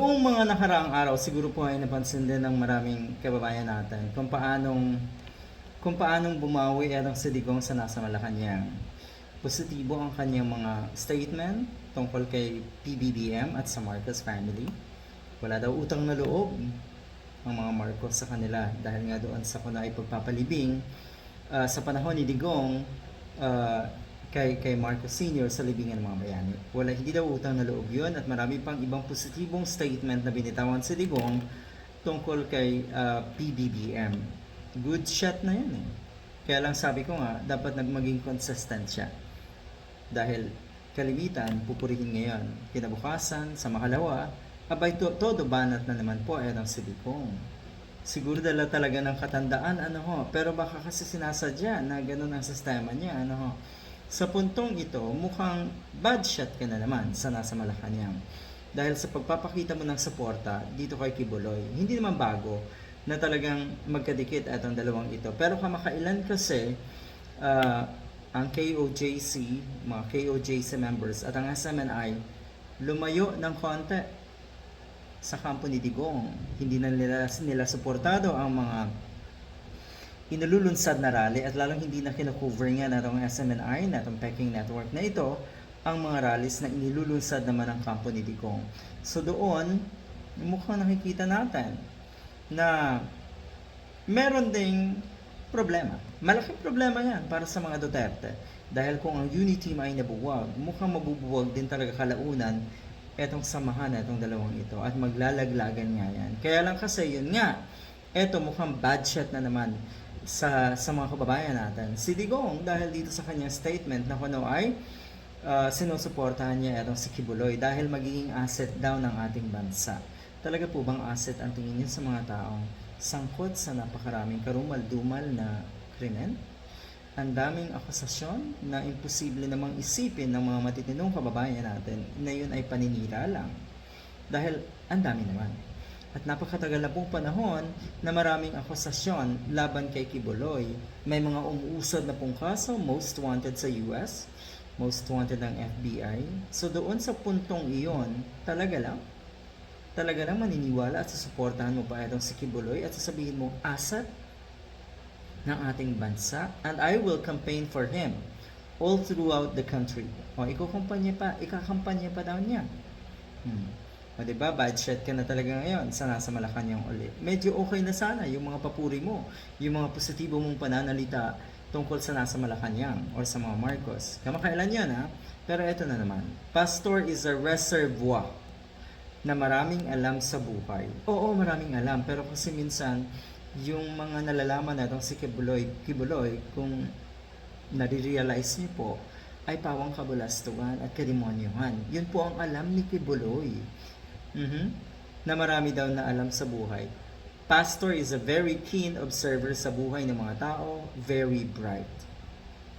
Noong mga nakaraang araw, siguro po ay napansin din ng maraming kababayan natin kung paanong kung paanong bumawi ang si Digong sa nasa Malacanang. Positibo ang kanyang mga statement tungkol kay PBBM at sa Marcos family. Wala daw utang na loob ang mga Marcos sa kanila dahil nga doon sa kunay pagpapalibing ah, sa panahon ni Digong ah, kay kay Marcos Sr. sa libingan ng mga bayani. Wala hindi daw utang na loob 'yon at marami pang ibang positibong statement na binitawan si Digong tungkol kay ah, PBBM. Good shot na 'yan eh. Kaya lang sabi ko nga dapat nagmaging consistent siya. Dahil kalimitan pupurihin ngayon. Kinabukasan sa makalawa, abay to, todo banat na naman po ay ang si Digong. Siguro dala talaga ng katandaan, ano ho. Pero baka kasi sinasadya na ganun ang sistema niya, ano ho. Sa puntong ito, mukhang bad shot ka na naman sa nasa Malacanang. Dahil sa pagpapakita mo ng suporta dito kay Kibuloy, hindi naman bago na talagang magkadikit at ang dalawang ito. Pero kamakailan kasi, ah, ang KOJC, mga KOJC members at ang SMNI, lumayo ng konti sa kampo ni Digong. Hindi na nila, nila suportado ang mga inululunsad na rally at lalong hindi na kinakover nga na itong SMNI, na itong Peking Network na ito, ang mga rallies na inilulunsad naman ng kampo ni Digong. So doon, mukhang nakikita natin na meron ding problema. Malaking problema yan para sa mga Duterte. Dahil kung ang unity ay nabuwag, mukhang mabubuwag din talaga kalaunan etong samahan na itong dalawang ito at maglalaglagan nga yan. Kaya lang kasi yun nga, eto mukhang bad shot na naman sa sa mga kababayan natin. Si Digong dahil dito sa kanyang statement na kuno ay uh, sinusuportahan niya itong si Kibuloy dahil magiging asset daw ng ating bansa. Talaga po bang asset ang tingin niyo sa mga taong sangkot sa napakaraming karumal-dumal na krimen? Ang daming akusasyon na imposible namang isipin ng mga matitinong kababayan natin na yun ay paninira lang. Dahil ang dami naman. At napakatagal na pong panahon na maraming akusasyon laban kay Kibuloy. May mga umuusad na pong kaso, most wanted sa US, most wanted ng FBI. So doon sa puntong iyon, talaga lang, talaga lang maniniwala at susuportahan mo pa itong si Kibuloy at sasabihin mo, asat ng ating bansa and I will campaign for him all throughout the country. O, ikukumpanya pa, ikakampanya pa daw niya. Hmm. O, diba, bad shot ka na talaga ngayon sa nasa Malacanang ulit. Medyo okay na sana yung mga papuri mo, yung mga positibo mong pananalita tungkol sa nasa Malacanang or sa mga Marcos. Kamakailan yan, ha? Pero eto na naman. Pastor is a reservoir na maraming alam sa buhay. Oo, maraming alam. Pero kasi minsan, yung mga nalalaman na itong si Kibuloy, Kibuloy kung nare-realize niyo po, ay pawang kabulastugan at kademonyuhan. Yun po ang alam ni Kibuloy. Mhm. Na marami daw na alam sa buhay. Pastor is a very keen observer sa buhay ng mga tao, very bright.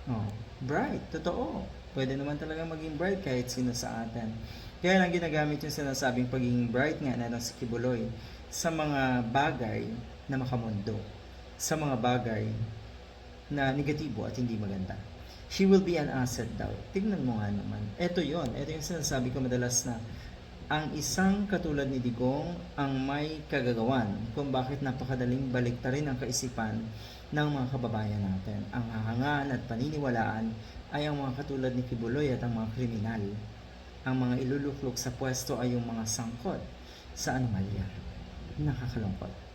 Oh, bright, totoo. Pwede naman talaga maging bright kahit sino sa atin. Kaya lang ginagamit yung sinasabing pagiging bright nga na ng si sa mga bagay na makamundo. Sa mga bagay na negatibo at hindi maganda. She will be an asset daw. Tignan mo nga naman. Ito yon. Ito yung sinasabi ko madalas na ang isang katulad ni Digong ang may kagagawan kung bakit napakadaling baliktarin ang kaisipan ng mga kababayan natin. Ang hahangaan at paniniwalaan ay ang mga katulad ni Kibuloy at ang mga kriminal. Ang mga iluluklok sa pwesto ay yung mga sangkot sa anomalya. Nakakalungkot.